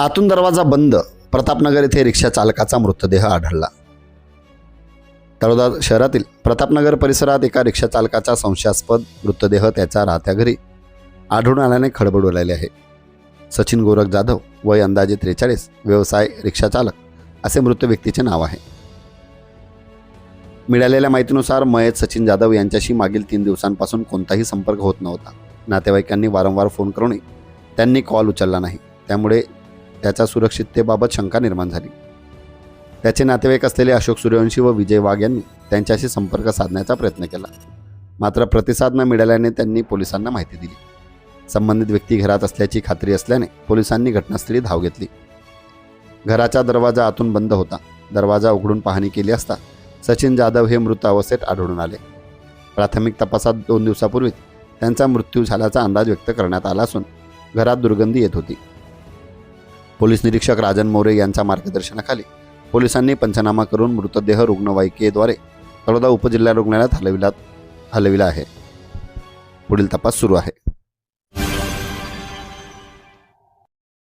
आतून दरवाजा बंद. प्रतापनगर येथे रिक्षा चालकाचा मृतदेह आढळला. तळोदा शहरातील प्रतापनगर परिसरात एका रिक्षा चालकाचा संशयास्पद मृतदेह त्याच्या राहत्या घरी आढळून आल्याने खळबळ उडाली आहे. सचिन गोरख जाधव वय अंदाजे त्रेचाळीस व्यवसाय रिक्षाचालक असे मृत व्यक्तीचे नाव आहे. मिळालेल्या माहितीनुसार मयत सचिन जाधव यांच्याशी मागील तीन दिवसांपासून कोणताही संपर्क होत नव्हता. नातेवाईकांनी वारंवार फोन करूनही त्यांनी कॉल उचलला नाही. त्यामुळे त्याच्या सुरक्षिततेबाबत शंका निर्माण झाली. त्याचे नातेवाईक असलेले अशोक सूर्यवंशी व विजय वाघ यांनी त्यांच्याशी संपर्क साधण्याचा प्रयत्न केला. मात्र प्रतिसाद न मिळाल्याने त्यांनी पोलिसांना माहिती दिली. संबंधित व्यक्ती घरात असल्याची खात्री असल्याने पोलिसांनी घटनास्थळी धाव घेतली. घराचा दरवाजा आतून बंद होता. दरवाजा उघडून पाहणी केली असता सचिन जाधव हे मृत अवस्थेत आढळून आले. प्राथमिक तपासात दोन दिवसापूर्वी त्यांचा मृत्यू झाल्याचा अंदाज व्यक्त करण्यात आला असून घरात दुर्गंधी येत होती. पोलीस निरीक्षक राजन मोरे यांच्या मार्गदर्शनाखाली पोलिसांनी पंचनामा करून मृतदेह रुग्णवाहिकेद्वारे तळोदा उपजिल्हा रुग्णालयात हलविला हलविला आहे. पुढील तपास सुरू आहे.